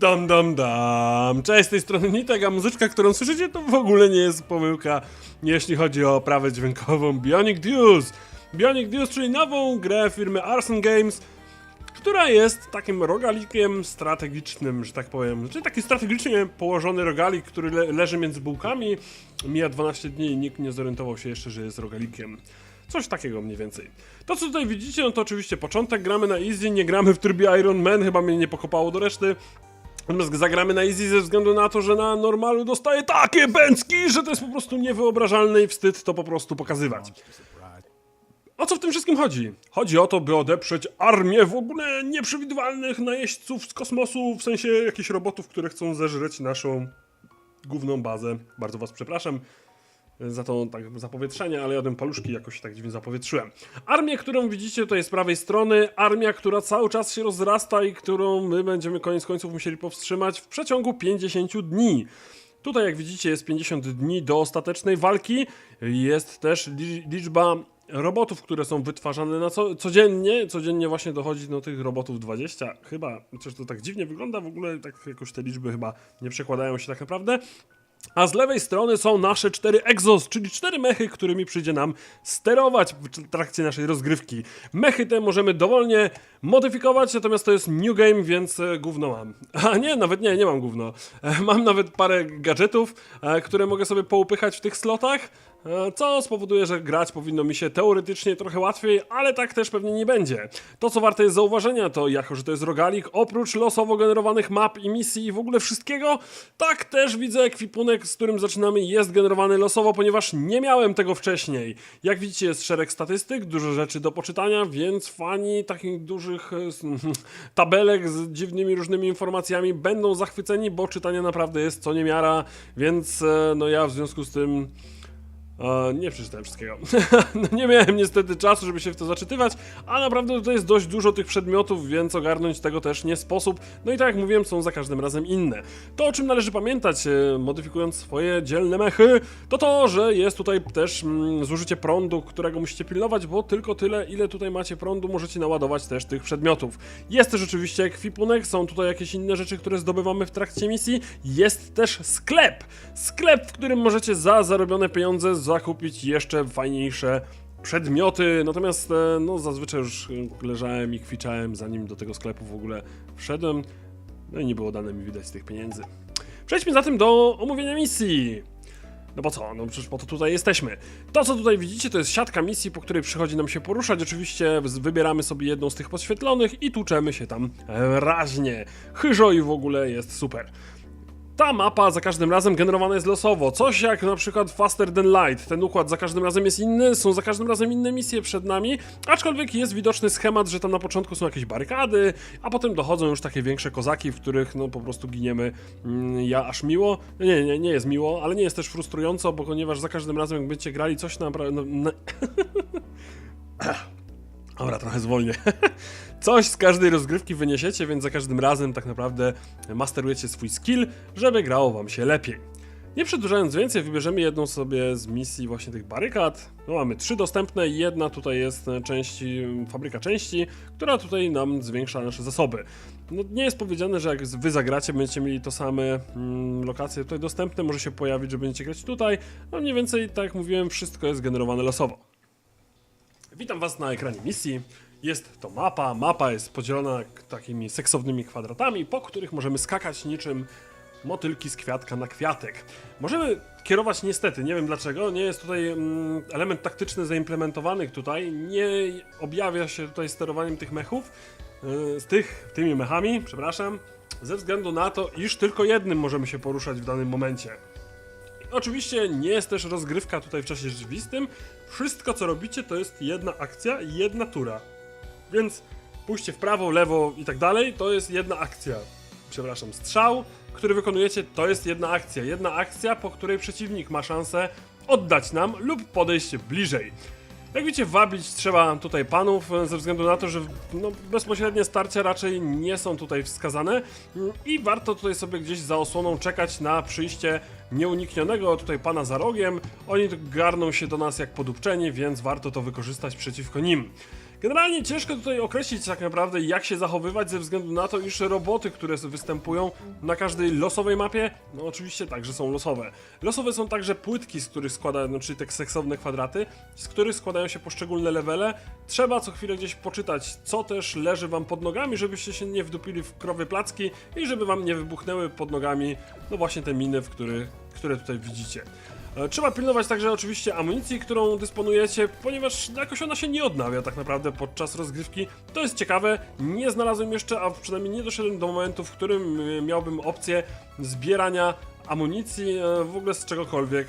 Dam, dam, dam. Cześć, z tej strony Nitek, a muzyczka, którą słyszycie, to w ogóle nie jest pomyłka, jeśli chodzi o oprawę dźwiękową Bionic Deuce. Bionic Deuce, czyli nową grę firmy Arson Games, która jest takim rogalikiem strategicznym, że tak powiem. Czyli taki strategicznie położony rogalik, który le leży między bułkami. Mija 12 dni i nikt nie zorientował się jeszcze, że jest rogalikiem. Coś takiego mniej więcej. To co tutaj widzicie, no to oczywiście początek, gramy na easy, nie gramy w trybie Iron Man, chyba mnie nie pokopało do reszty. Natomiast zagramy na easy ze względu na to, że na normalu dostaję takie bęcki, że to jest po prostu niewyobrażalne i wstyd to po prostu pokazywać. O co w tym wszystkim chodzi? Chodzi o to, by odeprzeć armię w ogóle nieprzewidywalnych najeźdźców z kosmosu, w sensie jakichś robotów, które chcą zeżreć naszą główną bazę. Bardzo was przepraszam za to tak zapowietrzenie, ale jadłem paluszki jakoś tak dziwnie zapowietrzyłem. Armię, którą widzicie tutaj z prawej strony, armia, która cały czas się rozrasta i którą my będziemy koniec końców musieli powstrzymać w przeciągu 50 dni. Tutaj jak widzicie jest 50 dni do ostatecznej walki, jest też li- liczba robotów, które są wytwarzane na co, codziennie, codziennie właśnie dochodzi do tych robotów 20, chyba, chociaż to tak dziwnie wygląda, w ogóle tak jakoś te liczby chyba nie przekładają się tak naprawdę. A z lewej strony są nasze cztery Exos, czyli cztery mechy, którymi przyjdzie nam sterować w trakcie naszej rozgrywki. Mechy te możemy dowolnie modyfikować, natomiast to jest new game, więc e, gówno mam. A nie, nawet nie, nie mam gówno. E, Mam nawet parę gadżetów, e, które mogę sobie poupychać w tych slotach, co spowoduje, że grać powinno mi się teoretycznie trochę łatwiej, ale tak też pewnie nie będzie. To, co warte jest zauważenia, to jako, że to jest rogalik, oprócz losowo generowanych map i misji i w ogóle wszystkiego, tak też widzę ekwipunek, z którym zaczynamy, jest generowany losowo, ponieważ nie miałem tego wcześniej. Jak widzicie, jest szereg statystyk, dużo rzeczy do poczytania, więc fani takich dużych e, tabelek z dziwnymi różnymi informacjami będą zachwyceni, bo czytania naprawdę jest co niemiara, więc e, no ja w związku z tym E, nie przeczytałem wszystkiego. no nie miałem niestety czasu, żeby się w to zaczytywać, a naprawdę tutaj jest dość dużo tych przedmiotów, więc ogarnąć tego też nie sposób. No i tak jak mówiłem, są za każdym razem inne. To, o czym należy pamiętać, e, modyfikując swoje dzielne mechy, to to, że jest tutaj też mm, zużycie prądu, którego musicie pilnować, bo tylko tyle, ile tutaj macie prądu, możecie naładować też tych przedmiotów. Jest też oczywiście ekwipunek, są tutaj jakieś inne rzeczy, które zdobywamy w trakcie misji. Jest też sklep. Sklep, w którym możecie za zarobione pieniądze zakupić jeszcze fajniejsze przedmioty. Natomiast e, no, zazwyczaj już e, leżałem i kwiczałem, zanim do tego sklepu w ogóle wszedłem. No i nie było dane mi widać tych pieniędzy. Przejdźmy zatem do omówienia misji. No bo co, no przecież po to tutaj jesteśmy. To, co tutaj widzicie, to jest siatka misji, po której przychodzi nam się poruszać. Oczywiście wybieramy sobie jedną z tych podświetlonych i tłuczemy się tam e, raźnie. Chyżo i w ogóle jest super. Ta mapa za każdym razem generowana jest losowo. Coś jak na przykład Faster Than Light. Ten układ za każdym razem jest inny, są za każdym razem inne misje przed nami, aczkolwiek jest widoczny schemat, że tam na początku są jakieś barykady, a potem dochodzą już takie większe kozaki, w których no po prostu giniemy. Mm, ja aż miło. Nie, nie, nie jest miło, ale nie jest też frustrująco, bo ponieważ za każdym razem jak będziecie grali coś naprawdę... Na... Dobra, trochę zwolnię. Coś z każdej rozgrywki wyniesiecie, więc za każdym razem tak naprawdę masterujecie swój skill, żeby grało wam się lepiej. Nie przedłużając więcej, wybierzemy jedną sobie z misji właśnie tych barykad. No, mamy trzy dostępne jedna tutaj jest e, części, fabryka części, która tutaj nam zwiększa nasze zasoby. No, nie jest powiedziane, że jak wy zagracie, będziecie mieli to same mm, lokacje tutaj dostępne, może się pojawić, że będziecie grać tutaj. No mniej więcej, tak jak mówiłem, wszystko jest generowane losowo. Witam Was na ekranie misji. Jest to mapa. Mapa jest podzielona takimi seksownymi kwadratami, po których możemy skakać niczym motylki z kwiatka na kwiatek. Możemy kierować niestety, nie wiem dlaczego, nie jest tutaj mm, element taktyczny zaimplementowany tutaj, nie objawia się tutaj sterowaniem tych mechów, yy, z tych, tymi mechami, przepraszam, ze względu na to, iż tylko jednym możemy się poruszać w danym momencie. Oczywiście nie jest też rozgrywka tutaj w czasie rzeczywistym. Wszystko co robicie to jest jedna akcja i jedna tura. Więc pójście w prawo, lewo i tak dalej to jest jedna akcja. Przepraszam, strzał, który wykonujecie to jest jedna akcja. Jedna akcja, po której przeciwnik ma szansę oddać nam lub podejść bliżej. Jak widzicie, wabić trzeba tutaj panów, e, ze względu na to, że no, bezpośrednie starcia raczej nie są tutaj wskazane mm, i warto tutaj sobie gdzieś za osłoną czekać na przyjście nieuniknionego tutaj pana za rogiem. Oni garną się do nas jak podupczeni, więc warto to wykorzystać przeciwko nim. Generalnie ciężko tutaj określić tak naprawdę jak się zachowywać ze względu na to, iż roboty, które występują na każdej losowej mapie, no oczywiście także są losowe. Losowe są także płytki, z których składają, no, czyli te seksowne kwadraty, z których składają się poszczególne levele. Trzeba co chwilę gdzieś poczytać, co też leży wam pod nogami, żebyście się nie wdupili w krowy placki i żeby wam nie wybuchnęły pod nogami, no właśnie te miny, w których, które tutaj widzicie. E, Trzeba pilnować także oczywiście amunicji, którą dysponujecie, ponieważ jakoś ona się nie odnawia tak naprawdę podczas rozgrywki. To jest ciekawe, nie znalazłem jeszcze, a przynajmniej nie doszedłem do momentu, w którym e, miałbym opcję zbierania amunicji e, w ogóle z czegokolwiek.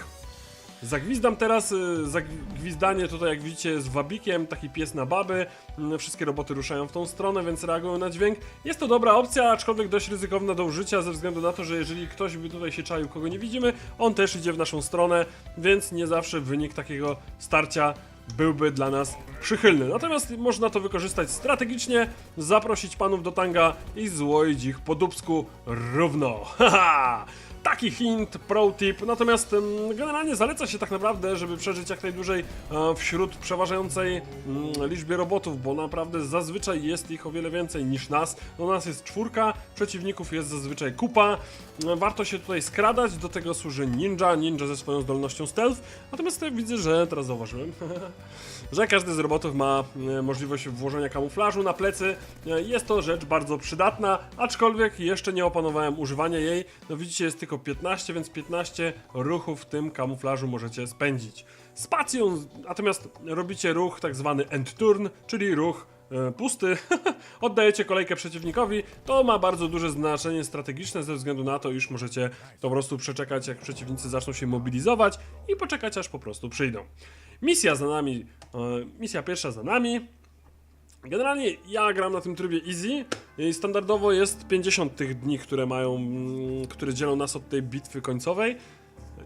Zagwizdam teraz, y, zagwizdanie tutaj jak widzicie jest wabikiem, taki pies na baby, Mm, wszystkie roboty ruszają w tą stronę, więc reagują na dźwięk. Jest to dobra opcja, aczkolwiek dość ryzykowna do użycia ze względu na to, że jeżeli ktoś by tutaj się czaił, kogo nie widzimy, on też idzie w naszą stronę, więc nie zawsze wynik takiego starcia byłby dla nas przychylny. Natomiast można to wykorzystać strategicznie, zaprosić panów do tanga i złoić ich po dubsku równo. Haha! Taki hint, pro tip, natomiast generalnie zaleca się tak naprawdę, żeby przeżyć jak najdłużej e, wśród przeważającej mm, liczbie robotów, bo naprawdę zazwyczaj jest ich o wiele więcej niż nas. No nas jest czwórka, przeciwników jest zazwyczaj kupa. E, Warto się tutaj skradać, do tego służy ninja, ninja ze swoją zdolnością stealth. Natomiast ja widzę, że teraz zauważyłem, że każdy z robotów ma e, możliwość włożenia kamuflażu na plecy. Jest to rzecz bardzo przydatna, aczkolwiek jeszcze nie opanowałem używania jej. No widzicie, jest tylko 15, więc 15 ruchów w tym kamuflażu możecie spędzić. Spacją natomiast robicie ruch tak zwany end turn, czyli ruch e, pusty, oddajecie kolejkę przeciwnikowi, to ma bardzo duże znaczenie strategiczne ze względu na to, iż możecie po prostu przeczekać, jak przeciwnicy zaczną się mobilizować i poczekać, aż po prostu przyjdą. Misja za nami, e, misja pierwsza za nami. Generalnie ja gram na tym trybie easy i standardowo jest 50 tych dni, które mają, mm, które dzielą nas od tej bitwy końcowej.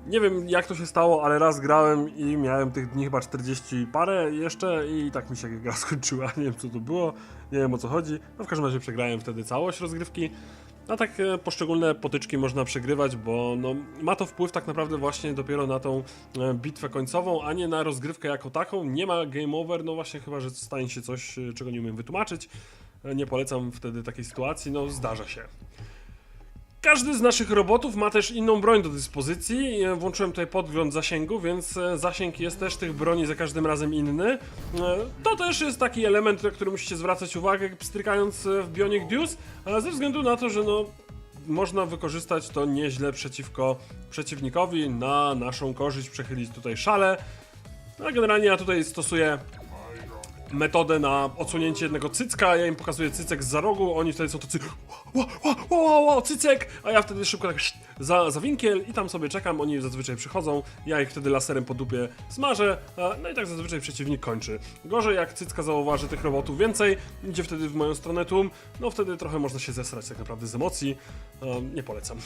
Nie wiem jak to się stało, ale raz grałem i miałem tych dni chyba 40 i parę jeszcze i tak mi się gra skończyła. Nie wiem co to było, nie wiem o co chodzi. No w każdym razie przegrałem wtedy całość rozgrywki. A tak e, poszczególne potyczki można przegrywać, bo no, ma to wpływ tak naprawdę właśnie dopiero na tą e, bitwę końcową, a nie na rozgrywkę jako taką. Nie ma game over, no właśnie chyba, że stanie się coś, e, czego nie umiem wytłumaczyć. Nie polecam wtedy takiej sytuacji, no zdarza się. Każdy z naszych robotów ma też inną broń do dyspozycji. Włączyłem tutaj podgląd zasięgu, więc e, zasięg jest też tych broni za każdym razem inny. E, To też jest taki element, na który musicie zwracać uwagę, strykając e, w Bionic Deuce, ze względu na to, że no można wykorzystać to nieźle przeciwko przeciwnikowi, na naszą korzyść przechylić tutaj szale. No, a generalnie ja tutaj stosuję metodę na odsunięcie jednego cycka, ja im pokazuję cycek za rogu, oni wtedy są tacy ła, ła, ła, ła, cycek, a ja wtedy szybko tak za, za winkiel i tam sobie czekam, oni zazwyczaj przychodzą, ja ich wtedy laserem po dupie smażę, no i tak zazwyczaj przeciwnik kończy. Gorzej jak cycka zauważy tych robotów więcej, idzie wtedy w moją stronę tłum, no wtedy trochę można się zesrać tak naprawdę z emocji, e, nie polecam.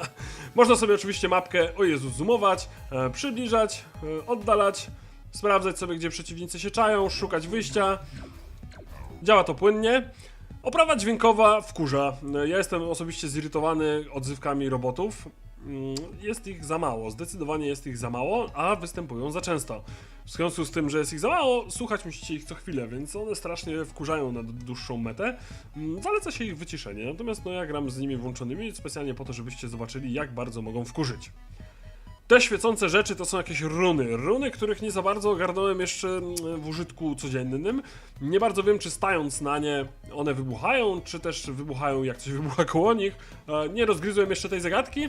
można sobie oczywiście mapkę, o Jezu, zoomować, e, przybliżać, e, oddalać, sprawdzać sobie, gdzie przeciwnicy się czają, szukać wyjścia. Działa to płynnie. Oprawa dźwiękowa wkurza. Ja jestem osobiście zirytowany odzywkami robotów. Mm, Jest ich za mało, zdecydowanie jest ich za mało, a występują za często. W związku z tym, że jest ich za mało, słuchać musicie ich co chwilę, więc one strasznie wkurzają na dłuższą metę. Mm, Zaleca się ich wyciszenie, natomiast no ja gram z nimi włączonymi specjalnie po to, żebyście zobaczyli, jak bardzo mogą wkurzyć. Te świecące rzeczy to są jakieś runy. Runy, których nie za bardzo ogarnąłem jeszcze mm, w użytku codziennym. Nie bardzo wiem, czy stając na nie one wybuchają, czy też wybuchają jak coś wybucha koło nich. E, Nie rozgryzłem jeszcze tej zagadki.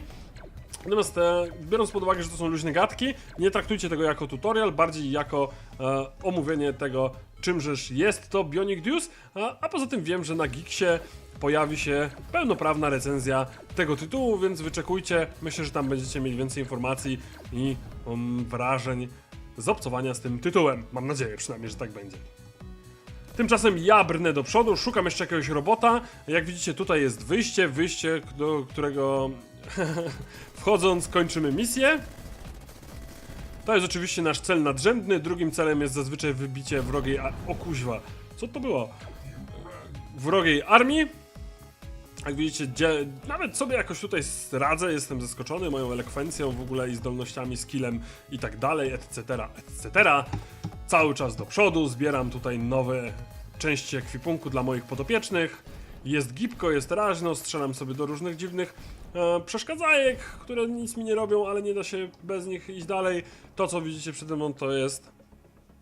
Natomiast e, biorąc pod uwagę, że to są luźne gadki, nie traktujcie tego jako tutorial, bardziej jako e, omówienie tego, czymżeż jest to Bionic Deuce, a, a poza tym wiem, że na Geeksie pojawi się pełnoprawna recenzja tego tytułu, więc wyczekujcie. Myślę, że tam będziecie mieli więcej informacji i um, wrażeń z obcowania z tym tytułem. Mam nadzieję przynajmniej, że tak będzie. Tymczasem ja brnę do przodu, szukam jeszcze jakiegoś robota. Jak widzicie, tutaj jest wyjście, wyjście, do którego wchodząc kończymy misję. To jest oczywiście nasz cel nadrzędny. Drugim celem jest zazwyczaj wybicie wrogiej. A... O kuźwa, co to było? Wrogiej armii. Jak widzicie, nawet sobie jakoś tutaj radzę, jestem zaskoczony moją elekwencją w ogóle i zdolnościami, skillem i tak dalej, etc., etc. cały czas do przodu, zbieram tutaj nowe części ekwipunku dla moich podopiecznych. Jest gipko, jest raźno, strzelam sobie do różnych dziwnych e, przeszkadzajek, które nic mi nie robią, ale nie da się bez nich iść dalej. To, co widzicie przede mną, to jest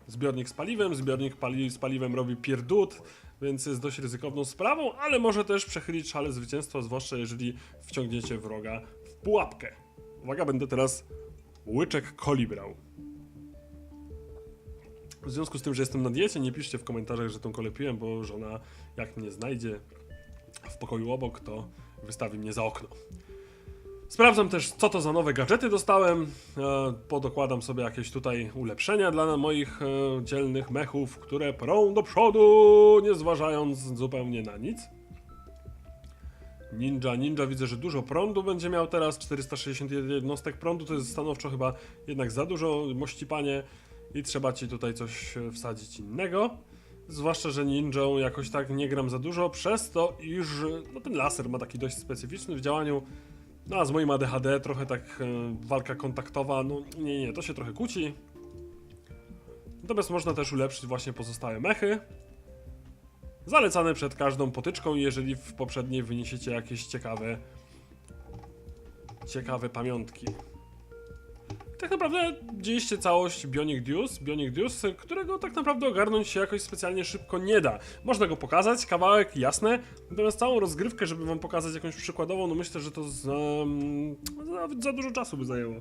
zbiornik z paliwem. Zbiornik pali z paliwem robi pierdut, więc jest dość ryzykowną sprawą, ale może też przechylić szale zwycięstwa, zwłaszcza jeżeli wciągniecie wroga w pułapkę. Uwaga, będę teraz łyczek coli brał. W związku z tym, że jestem na diecie, nie piszcie w komentarzach, że tą kolę piłem, bo żona jak mnie znajdzie w pokoju obok, to wystawi mnie za okno. Sprawdzam też, co to za nowe gadżety dostałem. E, podokładam sobie jakieś tutaj ulepszenia dla moich e, dzielnych mechów, które prą do przodu, nie zważając zupełnie na nic. Ninja, Ninja widzę, że dużo prądu będzie miał teraz, 461 jednostek prądu, to jest stanowczo chyba jednak za dużo, mości panie i trzeba ci tutaj coś e, wsadzić innego. Zwłaszcza, że ninją jakoś tak nie gram za dużo, przez to, iż no, ten laser ma taki dość specyficzny w działaniu. No a z moim ADHD trochę tak e, walka kontaktowa, no nie, nie, to się trochę kłóci. Natomiast można też ulepszyć właśnie pozostałe mechy. Zalecane przed każdą potyczką, jeżeli w poprzedniej wyniesiecie jakieś ciekawe ciekawe pamiątki. Tak naprawdę dziejeście całość Bionic Deuce, Bionic Deuce, którego tak naprawdę ogarnąć się jakoś specjalnie szybko nie da. Można go pokazać, kawałek, jasne, natomiast całą rozgrywkę, żeby wam pokazać jakąś przykładową, no myślę, że to za, nawet za dużo czasu by zajęło.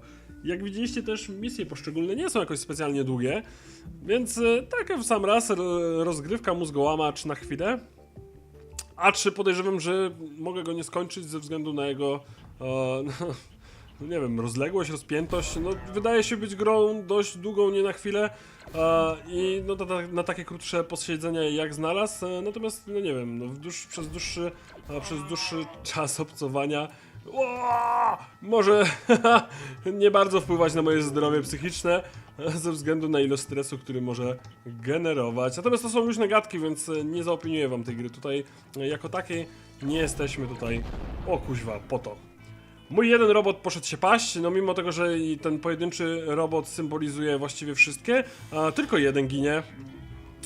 Jak widzieliście też misje poszczególne nie są jakoś specjalnie długie, więc e, taka w sam raz ro- rozgrywka mózgołamacz na chwilę. A czy podejrzewam, że mogę go nie skończyć ze względu na jego e, no nie wiem, rozległość, rozpiętość, no wydaje się być grą dość długą, nie na chwilę e, i no na, na takie krótsze posiedzenia jak znalazł, e, natomiast no nie wiem, no dłuż, przez, dłuższy, przez dłuższy czas obcowania o, może nie bardzo wpływać na moje zdrowie psychiczne e, ze względu na ilość stresu, który może generować. Natomiast to są różne gadki, więc e, nie zaopiniuję wam tej gry. Tutaj e, jako takiej nie jesteśmy tutaj, o kuźwa, po to. Mój jeden robot poszedł się paść, no mimo tego, że i ten pojedynczy robot symbolizuje właściwie wszystkie, a tylko jeden ginie.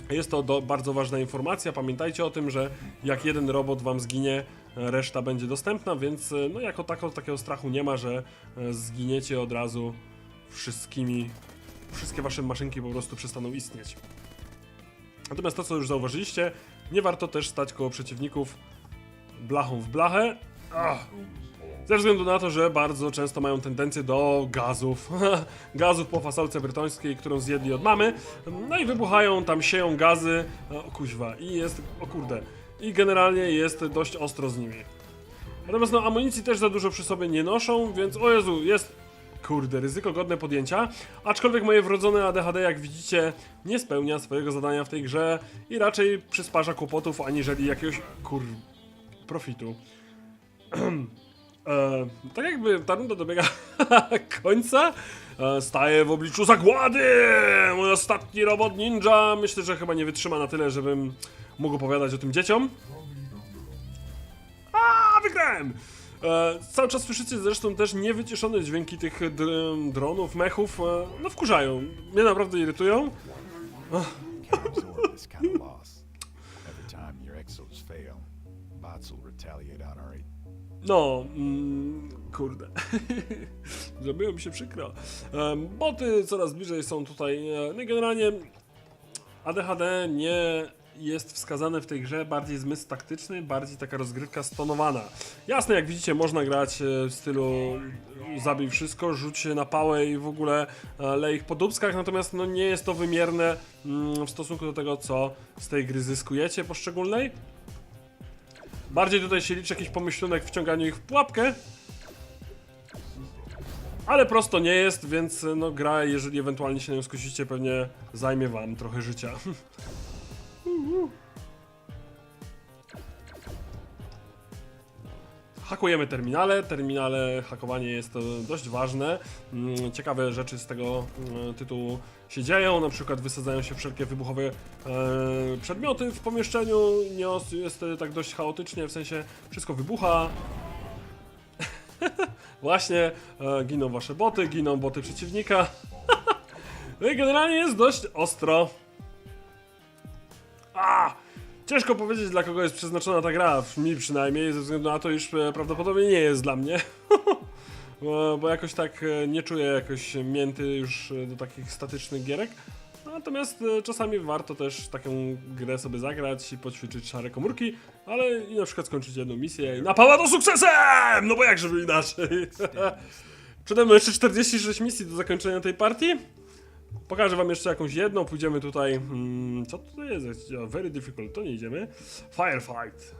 Jest to do, bardzo ważna informacja. Pamiętajcie o tym, że jak jeden robot wam zginie, reszta będzie dostępna, więc e, no jako tako, takiego strachu nie ma, że e, zginiecie od razu wszystkimi. Wszystkie wasze maszynki po prostu przestaną istnieć. Natomiast to, co już zauważyliście, nie warto też stać koło przeciwników blachą w blachę. Ach. Ze względu na to, że bardzo często mają tendencję do gazów. gazów po fasolce brytońskiej, którą zjedli od mamy. No i wybuchają, tam sieją gazy. O kuźwa. I jest, o kurde. I generalnie jest dość ostro z nimi. Natomiast no amunicji też za dużo przy sobie nie noszą, więc o Jezu, jest kurde, ryzyko godne podjęcia. Aczkolwiek moje wrodzone ADHD, jak widzicie, nie spełnia swojego zadania w tej grze i raczej przysparza kłopotów, aniżeli jakiegoś kur... profitu. E, tak jakby ta runda dobiega końca, e, staję w obliczu zagłady! Mój ostatni robot ninja! Myślę, że chyba nie wytrzyma na tyle, żebym mógł opowiadać o tym dzieciom. A, wygrałem! E, cały czas słyszycie zresztą też niewyciszone dźwięki tych dr- dronów, mechów. E, no wkurzają. Mnie naprawdę irytują. No, mm, kurde. Zrobiło mi się przykro. Boty coraz bliżej są tutaj. e, No generalnie ADHD nie jest wskazane w tej grze, bardziej zmysł taktyczny, bardziej taka rozgrywka stonowana. Jasne, jak widzicie, można grać e, w stylu zabij wszystko, rzuć się na pałę i w ogóle e, lej ich po dubskach, natomiast no, nie jest to wymierne mm, w stosunku do tego, co z tej gry zyskujecie poszczególnej. Bardziej tutaj się liczy jakiś pomyślunek w wciąganiu ich w pułapkę. Ale prosto nie jest, więc no gra, jeżeli ewentualnie się na nią skusicie, pewnie zajmie wam trochę życia. Hakujemy terminale. Terminale, hakowanie jest to dość ważne. Mm, Ciekawe rzeczy z tego mm, tytułu się dzieją. Na przykład wysadzają się wszelkie wybuchowe e, przedmioty w pomieszczeniu. Jest e, tak dość chaotycznie, w sensie wszystko wybucha. Właśnie, e, giną wasze boty, giną boty przeciwnika. No i generalnie jest dość ostro. A! Ciężko powiedzieć, dla kogo jest przeznaczona ta gra, mi przynajmniej, ze względu na to, iż e, prawdopodobnie nie jest dla mnie. bo, bo jakoś tak e, nie czuję jakoś mięty już e, do takich statycznych gierek. Natomiast czasami warto też taką grę sobie zagrać i poćwiczyć szare komórki, ale i na przykład skończyć jedną misję i napała to sukcesem! No bo jak żeby inaczej. Przede mną jeszcze 46 misji do zakończenia tej partii. Pokażę wam jeszcze jakąś jedną, pójdziemy tutaj... Hmm, co to jest? Very difficult, to nie idziemy. Firefight.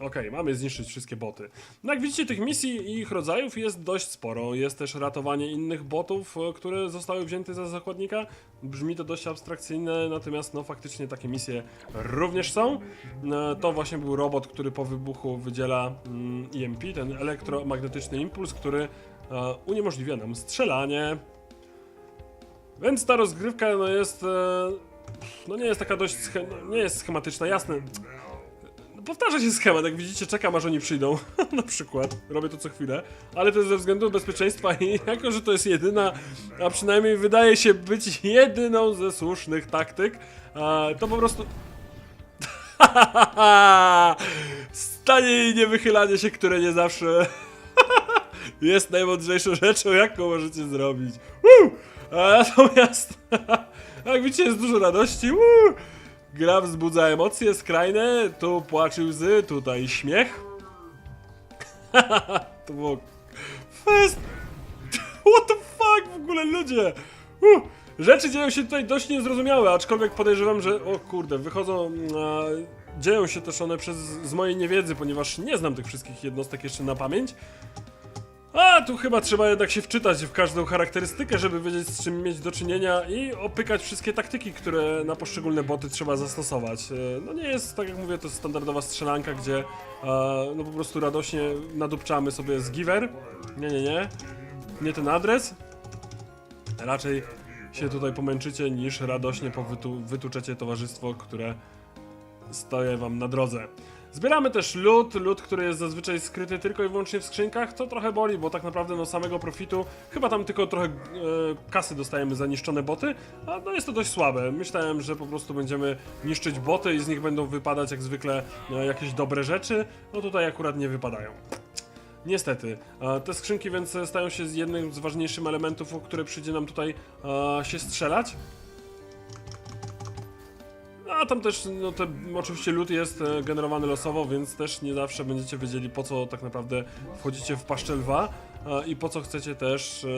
Okej, mamy zniszczyć wszystkie boty. No jak widzicie, tych misji i ich rodzajów jest dość sporo. Jest też ratowanie innych botów, e, które zostały wzięte za zakładnika. Brzmi to dość abstrakcyjne, natomiast no faktycznie takie misje również są. E, To właśnie był robot, który po wybuchu wydziela mm, EMP, ten elektromagnetyczny impuls, który uniemożliwia nam strzelanie. Więc ta rozgrywka no jest... e, No nie jest taka dość... Nie jest schematyczna, jasne. No, Powtarza się schemat, jak widzicie, czekam aż oni przyjdą, na przykład, robię to co chwilę, ale to jest ze względu bezpieczeństwa i jako, że to jest jedyna, a przynajmniej wydaje się być jedyną ze słusznych taktyk, to po prostu... Stanie i niewychylanie się, które nie zawsze jest najmądrzejszą rzeczą, jaką możecie zrobić. Woo! A natomiast, jak widzicie, jest dużo radości. Woo! Gra wzbudza emocje skrajne, tu płacz i łzy, tutaj śmiech. to było fest. What the fuck w ogóle ludzie? Uh, rzeczy dzieją się tutaj dość niezrozumiałe, aczkolwiek podejrzewam, że o kurde, wychodzą e, dzieją się też one przez z mojej niewiedzy, ponieważ nie znam tych wszystkich jednostek jeszcze na pamięć. A, tu chyba trzeba jednak się wczytać w każdą charakterystykę, żeby wiedzieć z czym mieć do czynienia i opykać wszystkie taktyki, które na poszczególne boty trzeba zastosować. E, No nie jest, tak jak mówię, to standardowa strzelanka, gdzie e, no po prostu radośnie nadupczamy sobie z giver. Nie, nie, nie. Nie ten adres. Raczej się tutaj pomęczycie, niż radośnie powytu, wytuczecie towarzystwo, które stoję wam na drodze. Zbieramy też loot, loot, który jest zazwyczaj skryty tylko i wyłącznie w skrzynkach, to trochę boli, bo tak naprawdę no samego profitu, chyba tam tylko trochę e, kasy dostajemy za niszczone boty, a no jest to dość słabe. Myślałem, że po prostu będziemy niszczyć boty i z nich będą wypadać jak zwykle e, jakieś dobre rzeczy, no tutaj akurat nie wypadają. Niestety, te skrzynki więc stają się z jednym z ważniejszych elementów, o które przyjdzie nam tutaj e, się strzelać. A tam też, no te, oczywiście loot jest e, generowany losowo, więc też nie zawsze będziecie wiedzieli po co tak naprawdę wchodzicie w paszczę lwa e, i po co chcecie też e,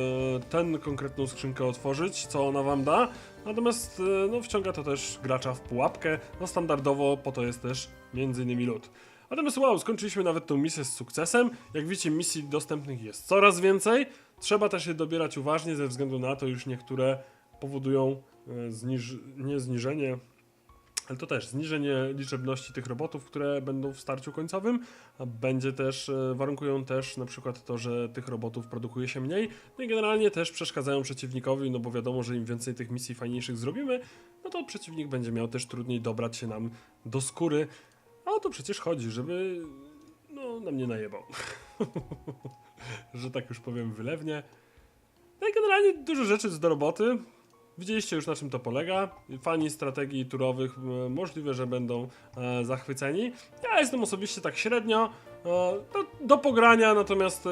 ten konkretną skrzynkę otworzyć, co ona wam da. Natomiast no, wciąga to też gracza w pułapkę, no standardowo po to jest też między innymi loot. Natomiast wow, skończyliśmy nawet tą misję z sukcesem. Jak widzicie, misji dostępnych jest coraz więcej. Trzeba też je dobierać uważnie ze względu na to, już niektóre powodują zniż nie zniżenie, ale to też zniżenie liczebności tych robotów, które będą w starciu końcowym. Będzie też, e, warunkują też na przykład to, że tych robotów produkuje się mniej. No i generalnie też przeszkadzają przeciwnikowi, no bo wiadomo, że im więcej tych misji fajniejszych zrobimy, no to przeciwnik będzie miał też trudniej dobrać się nam do skóry. A o to przecież chodzi, żeby no, na mnie najebał. że tak już powiem wylewnie. No i generalnie dużo rzeczy do roboty. Widzieliście już na czym to polega. Fani strategii turowych e, możliwe, że będą e, zachwyceni. Ja jestem osobiście tak średnio. E, do, do pogrania, natomiast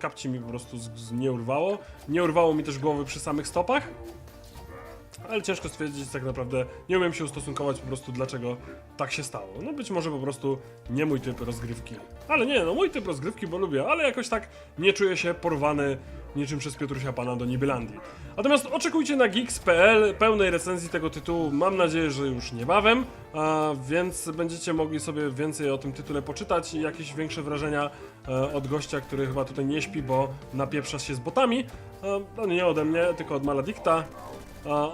kapci mi po prostu z, z, nie urwało. Nie urwało mi też głowy przy samych stopach. Ale ciężko stwierdzić tak naprawdę, nie umiem się ustosunkować po prostu dlaczego tak się stało. No być może po prostu nie mój typ rozgrywki. Ale nie, no mój typ rozgrywki, bo lubię, ale jakoś tak nie czuję się porwany niczym przez Piotrusia Pana do Nibylandii. Natomiast oczekujcie na geeks.pl pełnej recenzji tego tytułu, mam nadzieję, że już niebawem, a więc będziecie mogli sobie więcej o tym tytule poczytać i jakieś większe wrażenia e, od gościa, który chyba tutaj nie śpi, bo napieprza się z botami. E, no nie ode mnie, tylko od Maladikta.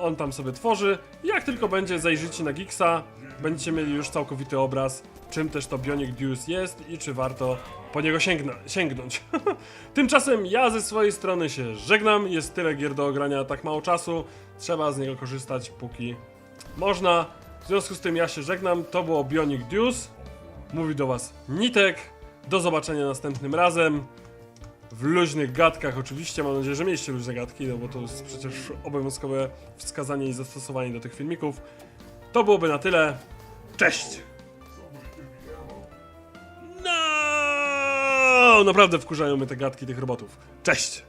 On tam sobie tworzy. Jak tylko będzie, zajrzyjcie na Geeksa, będziecie mieli już całkowity obraz, czym też to Bionic Deuce jest i czy warto po niego sięgna, sięgnąć. Tymczasem ja ze swojej strony się żegnam, jest tyle gier do ogrania, tak mało czasu, trzeba z niego korzystać póki można. W związku z tym ja się żegnam, to było Bionic Deuce. Mówi do was Nitek, do zobaczenia następnym razem. W luźnych gadkach. Oczywiście, mam nadzieję, że mieliście luźne gadki, no bo to jest przecież obowiązkowe wskazanie i zastosowanie do tych filmików. To byłoby na tyle. Cześć! No! Naprawdę wkurzają mnie te gadki tych robotów. Cześć!